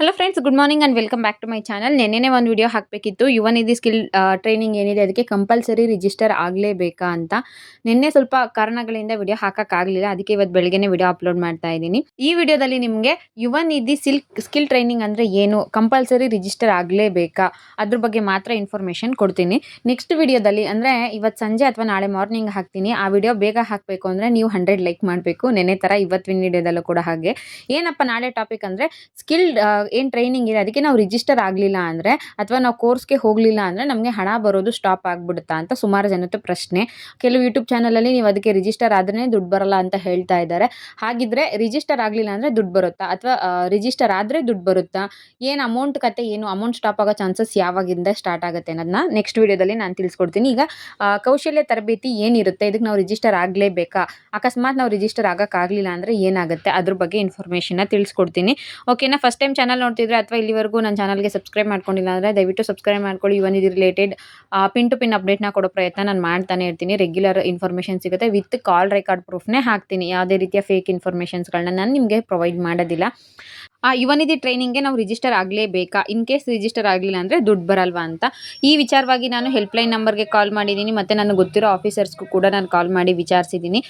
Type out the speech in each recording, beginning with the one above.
Hello friends good morning and welcome back to my channel ನೆನ್ನೆನೇ ಒಂದು video ಹಾಕಬೇಕಿತ್ತು. ಯುವ ನಿಧಿ skill training ಏನಿದೆ ಅದಕ್ಕೆ compulsory register ಆಗಲೇಬೇಕಾ ಅಂತ. ನಿನ್ನೆ ಸ್ವಲ್ಪ ಕಾರಣಗಳಿಂದ ವಿಡಿಯೋ ಹಾಕೋಕ್ಕಾಗಲಿಲ್ಲ ಅದಕ್ಕೆ ಇವತ್ತು ಬೆಳಗ್ಗೆನೇ ವಿಡಿಯೋ ಅಪ್ಲೋಡ್ ಮಾಡ್ತಾ ಇದ್ದೀನಿ. ಈ ವಿಡಿಯೋದಲ್ಲಿ ನಿಮಗೆ ಯುವ ನಿಧಿ ಸಿಲ್ಕ್ ಸ್ಕಿಲ್ ಟ್ರೈನಿಂಗ್ ಅಂದರೆ ಏನು ಕಂಪಲ್ಸರಿ ರಿಜಿಸ್ಟರ್ ಆಗಲೇಬೇಕಾ? ಅದ್ರ ಬಗ್ಗೆ ಮಾತ್ರ ಇನ್ಫಾರ್ಮೇಷನ್ ಕೊಡ್ತೀನಿ. ನೆಕ್ಸ್ಟ್ ವಿಡಿಯೋದಲ್ಲಿ ಅಂದರೆ ಇವತ್ತು ಸಂಜೆ ಅಥವಾ ನಾಳೆ ಮಾರ್ನಿಂಗ್ ಹಾಕ್ತೀನಿ. ಆ ವಿಡಿಯೋ ಬೇಗ ಹಾಕಬೇಕು ಅಂದರೆ ನೀವು ಹಂಡ್ರೆಡ್ ಲೈಕ್ ಮಾಡಬೇಕು. ನೆನೆ ಥರ ಇವತ್ತಿನ ವಿಡಿಯೋದಲ್ಲೂ ಕೂಡ ಹಾಗೆ. ಏನಪ್ಪ ನಾಳೆ ಟಾಪಿಕ್ ಅಂದರೆ ಸ್ಕಿಲ್ ಏನು ಟ್ರೈನಿಂಗ್ ಇದೆ, ಅದಕ್ಕೆ ನಾವು ರಿಜಿಸ್ಟರ್ ಆಗಲಿಲ್ಲ ಅಂದರೆ ಅಥವಾ ನಾವು ಕೋರ್ಸ್ಗೆ ಹೋಗಲಿಲ್ಲ ಅಂದರೆ ನಮಗೆ ಹಣ ಬರೋದು ಸ್ಟಾಪ್ ಆಗಿಬಿಡುತ್ತಾ ಅಂತ ಸುಮಾರು ಜನತೆ ಪ್ರಶ್ನೆ. ಕೆಲವು ಯೂಟ್ಯೂಬ್ ಚಾನಲಲ್ಲಿ ನೀವು ಅದಕ್ಕೆ ರಿಜಿಸ್ಟರ್ ಆದ್ರೇ ದುಡ್ಡು ಬರಲ್ಲ ಅಂತ ಹೇಳ್ತಾ ಇದ್ದಾರೆ. ಹಾಗಿದ್ರೆ ರಿಜಿಸ್ಟರ್ ಆಗಲಿಲ್ಲ ಅಂದರೆ ದುಡ್ಡು ಬರುತ್ತಾ? ಅಥವಾ ರಿಜಿಸ್ಟರ್ ಆದರೆ ದುಡ್ಡು ಬರುತ್ತಾ? ಏನು ಅಮೌಂಟ್ ಕತೆ ಏನು? ಅಮೌಂಟ್ ಸ್ಟಾಪ್ ಆಗೋ ಚಾನ್ಸಸ್ ಯಾವಾಗಿಂದ ಸ್ಟಾರ್ಟ್ ಆಗುತ್ತೆ ಅನ್ನೋದನ್ನ ನೆಕ್ಸ್ಟ್ ವಿಡಿಯೋದಲ್ಲಿ ನಾನು ತಿಳಿಸ್ಕೊಡ್ತೀನಿ. ಈಗ ಕೌಶಲ್ಯ ತರಬೇತಿ ಏನಿರುತ್ತೆ? ಇದಕ್ಕೆ ನಾವು ರಿಜಿಸ್ಟರ್ ಆಗಲೇಬೇಕಾ? ಅಕಸ್ಮಾತ್ ನಾವು ರಿಜಿಸ್ಟರ್ ಆಗೋಕ್ಕಾಗಲಿಲ್ಲ ಅಂದರೆ ಏನಾಗುತ್ತೆ? ಅದ್ರ ಬಗ್ಗೆ ಇನ್ಫಾರ್ಮೇಷನ್ನ ತಿಳಿಸ್ಕೊಡ್ತೀನಿ. ಓಕೆನಾ ಫಸ್ಟ್ ಟೈಮ್ ಚಾನಲ್ ನೋಡ್ತಿದ್ರೆ ಅಥವಾ ಇಲ್ಲಿವರೆಗೂ ನನ್ನ ಚಾನಲ್ಗೆ ಸಬ್ಸ್ಕ್ರೈಬ್ ಮಾಡ್ಕೊಂಡಿಲ್ಲ ಅಂದರೆ ದಯವಿಟ್ಟು ಸಬ್ಸ್ಕ್ರೈಬ್ ಮಾಡ್ಕೊಳ್ಳಿ. ಇವನ್ ಇದು ರಿಲೇಟೆಡ್ ಪಿನ್ ಟು ಪಿನ್ ಅಪ್ಡೇಟ್ನ ಕೊಡೋ ಪ್ರಯತ್ನ ನಾನು ಮಾಡ್ತಾನೆ ಇರ್ತೀನಿ. ರೆಗ್ಯುಲರ್ ಇನ್ಫಾರ್ಮೇಷನ್ ಸಿಗುತ್ತೆ. ವಿತ್ ಕಾಲ್ ರೆಕಾರ್ಡ್ ಪ್ರೂಫ್ನೇ ಹಾಕ್ತೀನಿ. ಯಾವುದೇ ರೀತಿಯ ಫೇಕ್ ಇನ್ಫಾರ್ಮೇಷನ್ಸ್ಗಳನ್ನ ನಾನು ನಿಮಗೆ ಪ್ರೊವೈಡ್ ಮಾಡೋದಿಲ್ಲ. ಆ ಯುವನಿಧಿ ಟ್ರೈನಿಂಗ್ಗೆ ನಾವು ರಿಜಿಸ್ಟರ್ ಆಗಲೇಬೇಕಾ? ಇನ್ ಕೇಸ್ ರಿಜಿಸ್ಟರ್ ಆಗಲಿಲ್ಲ ಅಂದರೆ ದುಡ್ಡು ಬರಲ್ವಾ ಅಂತ. ಈ ವಿಚಾರವಾಗಿ ನಾನು ಹೆಲ್ಪ್ಲೈನ್ ನಂಬರ್ಗೆ ಕಾಲ್ ಮಾಡಿದ್ದೀನಿ. ಮತ್ತು ನನಗೆ ಗೊತ್ತಿರೋ ಆಫೀಸರ್ಸ್ಗೂ ಕೂಡ ನಾನು ಕಾಲ್ ಮಾಡಿ ವಿಚಾರಿಸಿದ್ದೀನಿ.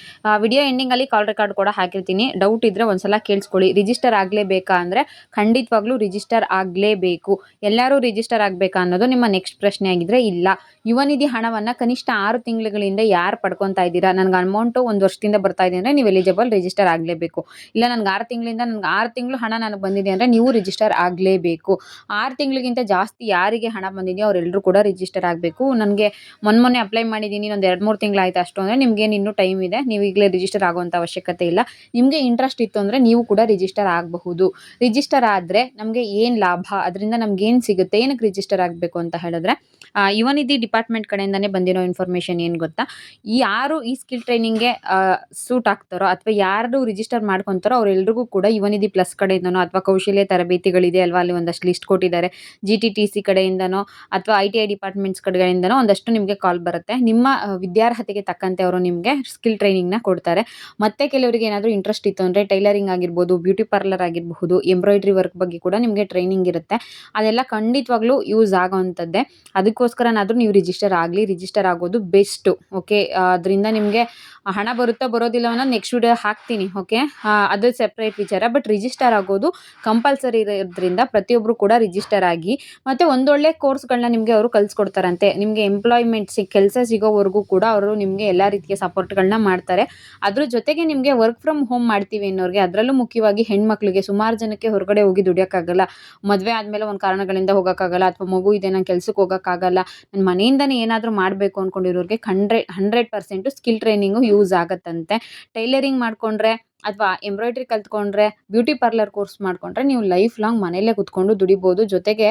ವಿಡಿಯೋ ಎಂಡಿಂಗಲ್ಲಿ ಕಾಲ್ ರೆಕಾರ್ಡ್ ಕೂಡ ಹಾಕಿರ್ತೀನಿ. ಡೌಟ್ ಇದ್ದರೆ ಒಂದ್ಸಲ ಕೇಳಿಸ್ಕೊಳ್ಳಿ. ರಿಜಿಸ್ಟರ್ ಆಗಲೇಬೇಕಾ ಅಂದರೆ ಖಂಡಿತವಾಗ್ಲೂ ರಿಜಿಸ್ಟರ್ ಆಗಲೇಬೇಕು. ಎಲ್ಲರೂ ರಿಜಿಸ್ಟರ್ ಆಗಬೇಕಾ ಅನ್ನೋದು ನಿಮ್ಮ ನೆಕ್ಸ್ಟ್ ಪ್ರಶ್ನೆ ಆಗಿದ್ರೆ ಇಲ್ಲ. ಯುವನಿಧಿ ಹಣವನ್ನು ಕನಿಷ್ಠ ಆರು ತಿಂಗಳುಗಳಿಂದ ಯಾರು ಪಡ್ಕೊತಾ ಇದ್ದೀರಾ? ನನಗೆ ಅಮೌಂಟು ಒಂದು ವರ್ಷದಿಂದ ಬರ್ತಾ ಇದೆ ಅಂದರೆ ನೀವು ಎಲಿಜಿಬಲ್ ರಿಜಿಸ್ಟರ್ ಆಗಲೇಬೇಕು. ಇಲ್ಲ, ನನಗೆ ಆರು ತಿಂಗಳಿಂದ ನನಗೆ ಆರು ತಿಂಗಳು ಹಣ ಬಂದಿದೆ ಅಂದರೆ ನೀವು ರಿಜಿಸ್ಟರ್ ಆಗಲೇಬೇಕು. ಆರು ತಿಂಗಳಿಗಿಂತ ಜಾಸ್ತಿ ಯಾರಿಗೆ ಹಣ ಬಂದಿದೆಯೋ ಅವರೆಲ್ಲರೂ ಕೂಡ ರಿಜಿಸ್ಟರ್ ಆಗಬೇಕು. ನನಗೆ ಮೊನ್ನೆ ಮೊನ್ನೆ ಅಪ್ಲೈ ಮಾಡಿದ್ದೀನಿ ಒಂದು ಎರಡು ಮೂರು ತಿಂಗಳಾಯ್ತು ಅಷ್ಟು ಅಂದರೆ ನಿಮ್ಗೇನು ಇನ್ನೂ ಟೈಮ್ ಇದೆ. ನೀವು ಈಗಲೇ ರಿಜಿಸ್ಟರ್ ಆಗುವಂಥ ಅವಶ್ಯಕತೆ ಇಲ್ಲ. ನಿಮಗೆ ಇಂಟ್ರೆಸ್ಟ್ ಇತ್ತು ಅಂದರೆ ನೀವು ಕೂಡ ರಿಜಿಸ್ಟರ್ ಆಗಬಹುದು. ರಿಜಿಸ್ಟರ್ ಆದರೆ ನಮಗೆ ಏನು ಲಾಭ? ಅದರಿಂದ ನಮ್ಗೆ ಏನು ಸಿಗುತ್ತೆ? ಏನಕ್ಕೆ ರಿಜಿಸ್ಟರ್ ಆಗಬೇಕು ಅಂತ ಹೇಳಿದ್ರೆ ಇವನ್ ಇದು ಡಿಪಾರ್ಟ್ಮೆಂಟ್ ಕಡೆಯಿಂದನೇ ಬಂದಿರೋ ಇನ್ಫಾರ್ಮೇಷನ್ ಏನು ಗೊತ್ತಾ? ಯಾರು ಈ ಸ್ಕಿಲ್ ಟ್ರೈನಿಂಗ್ಗೆ ಸೂಟ್ ಆಗ್ತಾರೋ ಅಥವಾ ಯಾರು ರಿಜಿಸ್ಟರ್ ಮಾಡ್ಕೊತಾರೋ ಅವರೆಲ್ರಿಗೂ ಕೂಡ ಯುವನಿಧಿ ಪ್ಲಸ್ ಕಡೆಯಿಂದನೋ ಅಥವಾ ಕೌಶಲ್ಯ ತರಬೇತಿಗಳಿದೆ ಅಲ್ವಾ? ಅಲ್ಲಿ ಒಂದಷ್ಟು ಲಿಸ್ಟ್ ಕೊಟ್ಟಿದ್ದಾರೆ. ಜಿ ಟಿ ಟಿ ಸಿ ಕಡೆಯಿಂದನೋ ಅಥವಾ ಐ ಟಿ ಐ ಡಿಪಾರ್ಟ್ಮೆಂಟ್ಸ್ ಕಡೆಯಿಂದನೋ ಒಂದಷ್ಟು ನಿಮಗೆ ಕಾಲ್ ಬರುತ್ತೆ. ನಿಮ್ಮ ವಿದ್ಯಾರ್ಹತೆಗೆ ತಕ್ಕಂತೆ ಅವರು ನಿಮಗೆ ಸ್ಕಿಲ್ ಟ್ರೈನಿಂಗ್ನ ಕೊಡ್ತಾರೆ. ಮತ್ತೆ ಕೆಲವರಿಗೆ ಏನಾದರೂ ಇಂಟ್ರೆಸ್ಟ್ ಇತ್ತು ಅಂದರೆ ಟೈಲರಿಂಗ್ ಆಗಿರ್ಬೋದು ಬ್ಯೂಟಿ ಪಾರ್ಲರ್ ಆಗಿರಬಹುದು ಎಂಬ್ರಾಯ್ಡ್ರಿ ವರ್ಕ್ ಬಗ್ಗೆ ಕೂಡ ನಿಮಗೆ ಟ್ರೈನಿಂಗ್ ಇರುತ್ತೆ. ಅದೆಲ್ಲ ಖಂಡಿತವಾಗ್ಲೂ ಯೂಸ್ ಆಗೋವಂಥದ್ದೇ ಅದಕ್ಕೋಸ್ಕರನಾದರೂ ನೀವು ರಿಜಿಸ್ಟರ್ ಆಗಲಿ ರಿಜಿಸ್ಟರ್ ಆಗೋದು ಬೆಸ್ಟು ಓಕೆ ಅದರಿಂದ ನಿಮಗೆ ಹಣ ಬರುತ್ತಾ ಬರೋದಿಲ್ಲ ಅನ್ನೋದು ನೆಕ್ಸ್ಟ್ ವಿಡಿಯೋ ಹಾಕ್ತೀನಿ ಓಕೆ ಅದು ಸೆಪ್ರೇಟ್ ವಿಚಾರ ಬಟ್ ರಿಜಿಸ್ಟರ್ ಆಗೋದು ಕಂಪಲ್ಸರಿ ಇರೋದ್ರಿಂದ ಪ್ರತಿಯೊಬ್ಬರು ಕೂಡ ರಿಜಿಸ್ಟರ್ ಆಗಿ ಮತ್ತು ಒಂದೊಳ್ಳೆ ಕೋರ್ಸ್ಗಳನ್ನ ನಿಮಗೆ ಅವರು ಕಲಿಸ್ಕೊಡ್ತಾರಂತೆ. ನಿಮಗೆ ಎಂಪ್ಲಾಯ್ಮೆಂಟ್ ಸಿ, ಕೆಲಸ ಸಿಗೋವರೆಗೂ ಕೂಡ ಅವರು ನಿಮಗೆ ಎಲ್ಲ ರೀತಿಯ ಸಪೋರ್ಟ್ಗಳನ್ನ ಮಾಡ್ತಾರೆ. ಅದ್ರ ಜೊತೆಗೆ ನಿಮಗೆ ವರ್ಕ್ ಫ್ರಮ್ ಹೋಮ್ ಮಾಡ್ತೀವಿ ಅನ್ನೋರಿಗೆ ಅದರಲ್ಲೂ ಮುಖ್ಯವಾಗಿ ಹೆಣ್ಮಕ್ಳಿಗೆ ಸುಮಾರು ಜನಕ್ಕೆ ಹೊರಗಡೆ ಹೋಗಿ ದುಡಿಯೋಕ್ಕಾಗಲ್ಲ. ಮದುವೆ ಆದಮೇಲೆ ಒಂದು ಕಾರಣಗಳಿಂದ ಹೋಗೋಕ್ಕಾಗಲ್ಲ ಅಥವಾ ಮಗು ಇದೆ ನಾನು ಕೆಲ್ಸಕ್ಕೆ ಹೋಗೋಕ್ಕಾಗಲ್ಲ. ನನ್ನ ಮನೆಯಿಂದನೇ ಏನಾದರೂ ಮಾಡಬೇಕು ಅಂದ್ಕೊಂಡಿರೋರಿಗೆ hundred hundred percent skill training use ಆಗುತ್ತಂತೆ. Tailoring ಮಾಡಿಕೊಂಡ್ರೆ ಅಥವಾ ಎಂಬ್ರಾಯ್ಡ್ರಿ ಕಲ್ತ್ಕೊಂಡ್ರೆ ಬ್ಯೂಟಿ ಪಾರ್ಲರ್ ಕೋರ್ಸ್ ಮಾಡಿಕೊಂಡ್ರೆ ನೀವು ಲೈಫ್ ಲಾಂಗ್ ಮನೆಯಲ್ಲೇ ಕುತ್ಕೊಂಡು ದುಡಿಬೋದು. ಜೊತೆಗೆ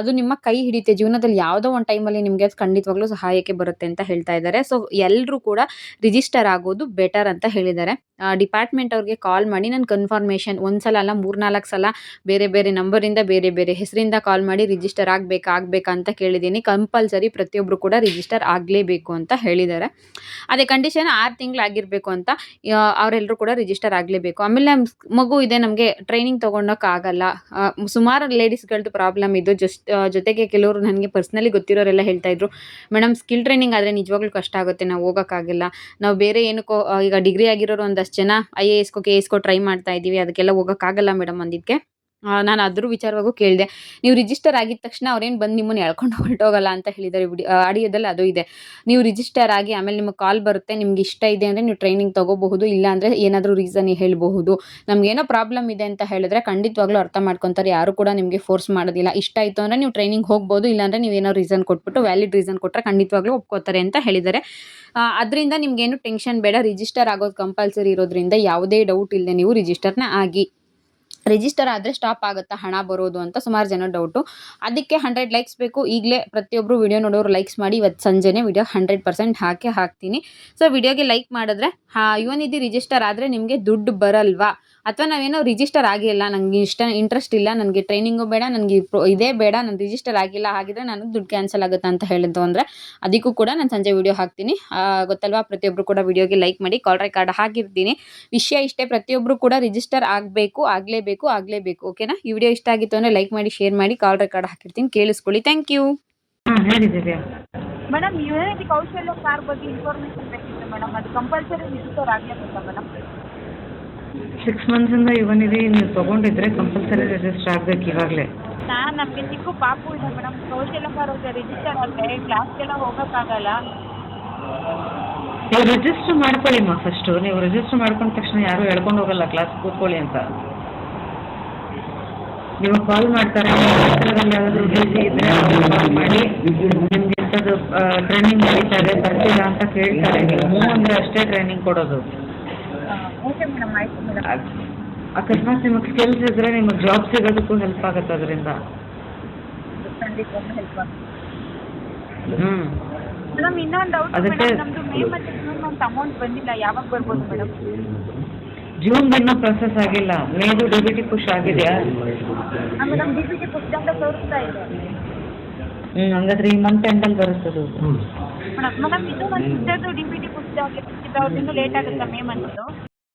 ಅದು ನಿಮ್ಮ ಕೈ ಹಿಡಿತೆ. ಜೀವನದಲ್ಲಿ ಯಾವುದೋ ಒಂದು ಟೈಮಲ್ಲಿ ನಿಮಗೆ ಅದು ಖಂಡಿತವಾಗ್ಲೂ ಸಹಾಯಕ್ಕೆ ಬರುತ್ತೆ ಅಂತ ಹೇಳ್ತಾ ಇದ್ದಾರೆ. ಸೊ ಎಲ್ಲರೂ ಕೂಡ ರಿಜಿಸ್ಟರ್ ಆಗೋದು ಬೆಟರ್ ಅಂತ ಹೇಳಿದ್ದಾರೆ. ಡಿಪಾರ್ಟ್ಮೆಂಟ್ ಅವ್ರಿಗೆ ಕಾಲ್ ಮಾಡಿ, ನಾನು ಕನ್ಫರ್ಮೇಷನ್ ಒಂದು ಸಲ ಅಲ್ಲ, ಮೂರ್ನಾಲ್ಕು ಸಲ ಬೇರೆ ಬೇರೆ ನಂಬರಿಂದ ಬೇರೆ ಬೇರೆ ಹೆಸರಿಂದ ಕಾಲ್ ಮಾಡಿ ರಿಜಿಸ್ಟರ್ ಆಗಬೇಕಾ ಆಗಬೇಕಾ ಅಂತ ಕೇಳಿದ್ದೀನಿ. ಕಂಪಲ್ಸರಿ ಪ್ರತಿಯೊಬ್ಬರು ಕೂಡ ರಿಜಿಸ್ಟರ್ ಆಗಲೇಬೇಕು ಅಂತ ಹೇಳಿದ್ದಾರೆ. ಅದೇ ಕಂಡೀಷನ್ ಆರು ತಿಂಗಳಾಗಿರಬೇಕು ಅಂತ ಅವರೆಲ್ಲರೂ ಕೂಡ ರಿಜಿಸ್ಟರ್ ಆಗಲೇಬೇಕು. ಆಮೇಲೆ ಮಗು ಇದೆ, ನಮಗೆ ಟ್ರೈನಿಂಗ್ ತೊಗೊಂಡೋಕ್ಕಾಗಲ್ಲ ಸುಮಾರು ಲೇಡೀಸ್ಗಳದ್ದು ಪ್ರಾಬ್ಲಮ್ ಇದು. ಜಸ್ಟ್ ಜೊತೆಗೆ ಕೆಲವರು ನನಗೆ ಪರ್ಸ್ನಲಿ ಗೊತ್ತಿರೋರೆಲ್ಲ ಹೇಳ್ತಾ ಇದ್ರು ಮೇಡಮ್ ಸ್ಕಿಲ್ ಟ್ರೈನಿಂಗ್ ಆದರೆ ನಿಜವಾಗ್ಲೂ ಕಷ್ಟ ಆಗುತ್ತೆ, ನಾವು ಹೋಗೋಕ್ಕಾಗಲ್ಲ. ನಾವು ಬೇರೆ ಏನಕ್ಕೋ ಈಗ ಡಿಗ್ರಿ ಆಗಿರೋರು ಒಂದಷ್ಟು ಜನ ಐ ಎ ಎಸ್ಕೋ ಕೆ ಎಸ್ಕೋ ಟ್ರೈ ಮಾಡ್ತಾ ಇದ್ದೀವಿ ಅದಕ್ಕೆಲ್ಲ ಹೋಗೋಕ್ಕಾಗಲ್ಲ ಮೇಡಮ್ ಅಂದಿದ್ದಕ್ಕೆ ನಾನು ಅದ್ರ ವಿಚಾರವಾಗೂ ಕೇಳಿದೆ. ನೀವು ರಿಜಿಸ್ಟರ್ ಆಗಿದ ತಕ್ಷಣ ಅವ್ರೇನು ಬಂದು ನಿಮ್ಮನ್ನು ಎಳ್ಕೊಂಡು ಹೊರಟೋಗಲ್ಲ ಅಂತ ಹೇಳಿದ್ದಾರೆ ವಿಡಿ ಆಡಿಯೋದಲ್ಲಿ ಅದು ಇದೆ. ನೀವು ರಿಜಿಸ್ಟರ್ ಆಗಿ ಆಮೇಲೆ ನಿಮಗೆ ಕಾಲ್ ಬರುತ್ತೆ, ನಿಮ್ಗೆ ಇಷ್ಟ ಇದೆ ಅಂದರೆ ನೀವು ಟ್ರೈನಿಂಗ್ ತೊಗೋಬಹುದು, ಇಲ್ಲ ಅಂದರೆ ಏನಾದರೂ ರೀಸನ್ ಹೇಳಬಹುದು. ನಮಗೇನೋ ಪ್ರಾಬ್ಲಮ್ ಇದೆ ಅಂತ ಹೇಳಿದ್ರೆ ಖಂಡಿತವಾಗ್ಲೂ ಅರ್ಥ ಮಾಡ್ಕೊತಾರೆ. ಯಾರು ಕೂಡ ನಿಮಗೆ ಫೋರ್ಸ್ ಮಾಡೋದಿಲ್ಲ. ಇಷ್ಟ ಆಯಿತು ಅಂದರೆ ನೀವು ಟ್ರೈನಿಂಗ್ ಹೋಗ್ಬೋದು ಇಲ್ಲಾಂದರೆ ಏನೋ ರೀಸನ್ ಕೊಟ್ಬಿಟ್ಟು ವ್ಯಾಲಿಡ್ ರೀಸನ್ ಕೊಟ್ಟರೆ ಖಂಡಿತವಾಗ್ಲೂ ಒಪ್ಕೋತಾರೆ ಅಂತ ಹೇಳಿದ್ದಾರೆ. ಅದರಿಂದ ನಿಮಗೇನು ಟೆನ್ಷನ್ ಬೇಡ. ರಿಜಿಸ್ಟರ್ ಆಗೋದು ಕಂಪಲ್ಸರಿ ಇರೋದ್ರಿಂದ ಯಾವುದೇ ಡೌಟ್ ಇಲ್ಲದೆ ನೀವು ರಿಜಿಸ್ಟರ್ನ ಆಗಿ. ರಿಜಿಸ್ಟರ್ ಆದರೆ ಸ್ಟಾಪ್ ಆಗುತ್ತಾ ಹಣ ಬರೋದು ಅಂತ ಸುಮಾರು ಜನ ಡೌಟು ಅದಕ್ಕೆ ಹಂಡ್ರೆಡ್ ಲೈಕ್ಸ್ ಬೇಕು. ಈಗಲೇ ಪ್ರತಿಯೊಬ್ಬರು ವಿಡಿಯೋ ನೋಡೋರು ಲೈಕ್ಸ್ ಮಾಡಿ ಇವತ್ತು ಸಂಜೆನೇ ವಿಡಿಯೋ ಹಂಡ್ರೆಡ್ ಪರ್ಸೆಂಟ್ ಹಾಕಿ ಹಾಕ್ತೀನಿ. ಸೊ ವಿಡಿಯೋಗೆ ಲೈಕ್ ಮಾಡಿದ್ರೆ, ಹಾ ನಿಧಿ ರಿಜಿಸ್ಟರ್ ಆದರೆ ನಿಮಗೆ ದುಡ್ಡು ಬರಲ್ವಾ? ಅಥವಾ ನಾವೇನೋ ರಿಜಿಸ್ಟರ್ ಆಗಿಲ್ಲ ನನಗೆ ಇಷ್ಟ ಇಂಟ್ರೆಸ್ಟ್ ಇಲ್ಲ ನನಗೆ ಟ್ರೈನಿಂಗು ಬೇಡ ನನಗೆ ಪ್ರೊ ಇದೇ ಬೇಡ ನಾನು ರಿಜಿಸ್ಟರ್ ಆಗಿಲ್ಲ ಹಾಗಿದ್ರೆ ನನಗೆ ದುಡ್ಡು ಕ್ಯಾನ್ಸಲ್ ಆಗುತ್ತೆ ಅಂತ ಹೇಳಿದ್ದು ಅಂದರೆ ಅದಕ್ಕೂ ಕೂಡ ನಾನು ಸಂಜೆ ವಿಡಿಯೋ ಹಾಕ್ತೀನಿ. ಗೊತ್ತಲ್ವಾ? ಪ್ರತಿಯೊಬ್ಬರು ಕೂಡ ವಿಡಿಯೋಗೆ ಲೈಕ್ ಮಾಡಿ ಕಾಲ್ ರೆಕಾರ್ಡ್ ಹಾಕಿರ್ತೀನಿ. ವಿಷಯ ಇಷ್ಟೇ ಪ್ರತಿಯೊಬ್ಬರು ಕೂಡ ರಿಜಿಸ್ಟರ್ ಆಗಬೇಕು ಆಗಲೇಬೇಕು ಆಗಲೇಬೇಕು ಓಕೆನಾ ಈ ವಿಡಿಯೋ ಇಷ್ಟ ಆಗಿತ್ತು ಅಂದರೆ ಲೈಕ್ ಮಾಡಿ ಶೇರ್ ಮಾಡಿ ಕಾಲ್ ರೆಕಾರ್ಡ್ ಹಾಕಿರ್ತೀನಿ ಕೇಳಿಸ್ಕೊಳ್ಳಿ. ಥ್ಯಾಂಕ್ ಯು ಹಾಂ ಹೇಳಿ ದಿವ್ಯಾ. ಮೇಡಮ್ ಯುನಿಟಿ ಕೌಶಲ್ಯ ಕಾರ್ ಬಗ್ಗೆ ಇನ್ಫಾರ್ಮೇಷನ್ ಬೇಕಿತ್ತು ಮೇಡಮ್ ಅದು ಕಂಪಲ್ಸರಿ ರಿಜಿಸ್ಟರ್ ಆಗಲೇಬೇಕಾ ಮೇಡಮ್ ಸಿಕ್ಸ್ ಮಂತ್ಸಿಂದ ಇದೆ ನೀವು ತೊಗೊಂಡಿದ್ರೆ ಕಂಪಲ್ಸರಿ ರಿಜಿಸ್ಟರ್ ಆಗಬೇಕು ಇವಾಗಲೇ. ನಾನು ನಮಗೆ ಚಿಕ್ಕ ಪಾಪು ಇದೆ madam. Kaushalya car register class ಕ್ಲಾಸ್ಗೆಲ್ಲ ಹೋಗೋಕ್ಕಾಗಲ್ಲ. ನೀವು ರಿಜಿಸ್ಟರ್ ಮಾಡ್ಕೊಳ್ಳಿಮ್ಮ ಫಸ್ಟು ನೀವು ರಿಜಿಸ್ಟರ್ ಮಾಡ್ಕೊಂಡ ತಕ್ಷಣ ಯಾರು ಹೇಳ್ಕೊಂಡು ಹೋಗಲ್ಲ ಕ್ಲಾಸ್ ಕೂತ್ಕೊಳ್ಳಿ ಅಂತ. ನೀವು ಕಾಲ್ ಮಾಡ್ತಾರೆ. ನಿಮ್ಮ ಹತ್ತಿರದಲ್ಲಿ ಯಾರಾದರೂ ಬಿಸಿ ಇದ್ದರೆ ಕಾಲ್ ಮಾಡಿ. ನಿಮ್ಗೆ ಇಂಥದ್ದು ಟ್ರೈನಿಂಗ್ ನಡೀತಾ ಇದೆ ಬರ್ತೀರಾ ಅಂತ ಕೇಳ್ತಾರೆ. ನೀವು ಹ್ಞೂ ಅಂದರೆ ಅಷ್ಟೇ ಟ್ರೈನಿಂಗ್ ಕೊಡೋದು. ಓಕೆ ಮೇಡಮ್ ಆಯಿತು ಮೇಡಮ್. ಅಕ್- ಅಕಸ್ಮಾತ್ ನಿಮಗೆ ಸ್ಕಿಲ್ಸ್ ಇದ್ರೆ ನಿಮಗೆ ಜಾಬ್ ಸಿಗೋದಕ್ಕೂ ಹೆಲ್ಪ್ ಆಗುತ್ತೆ ಅದರಿಂದ. ಖಂಡಿತ ಹೆಲ್ಪ್ ಆಗುತ್ತೆ. ಹ್ಞೂ ಮೇಡಮ್ ಇನ್ನೊಂದು ಡೌಟ್ ಅದಕ್ಕೆ- ಮೇಡಮ್ ನಮ್ಮದು ಮೇ ಮತ್ತು ಜೂನ್ ಮಂತ್ ಅಮೌಂಟ್ ಬಂದಿಲ್ಲ ಯಾವಾಗ ಬರ್ಬೋದು ಮೇಡಮ್? ಜೂನ್ ಇನ್ನೂ ಪ್ರೊಸೆಸ್ ಆಗಿಲ್ಲ. ಮೇದು ಡಿ ಬಿ ಟಿ ಪುಷ್ ಆಗಿದೆಯಾ? ಡಿಬಿಟಿ ಮೇಡಮ್ ಡಿ ಟಿ ಪುಸ್ತಕ ತೋರಿಸ್ತಾ ಇದೆ. ಹ್ಞೂ ಹಂಗಾದ್ರೆ ಈ ಮಂತ್ ಎಂಡಲ್ಲಿ ಬರುತ್ತದು ಮೇಡಮ್ ಮೇಡಮ್ ಇದು ಒಂದು ಸಿಸ್ಟರ್ದು ಡಿ ಬಿ ಟಿ ಪುಸ್ತಕ ಇನ್ನೂ ಲೇಟ್ ಆಗುತ್ತಾ ಮೇ ಮಂತ್ದು.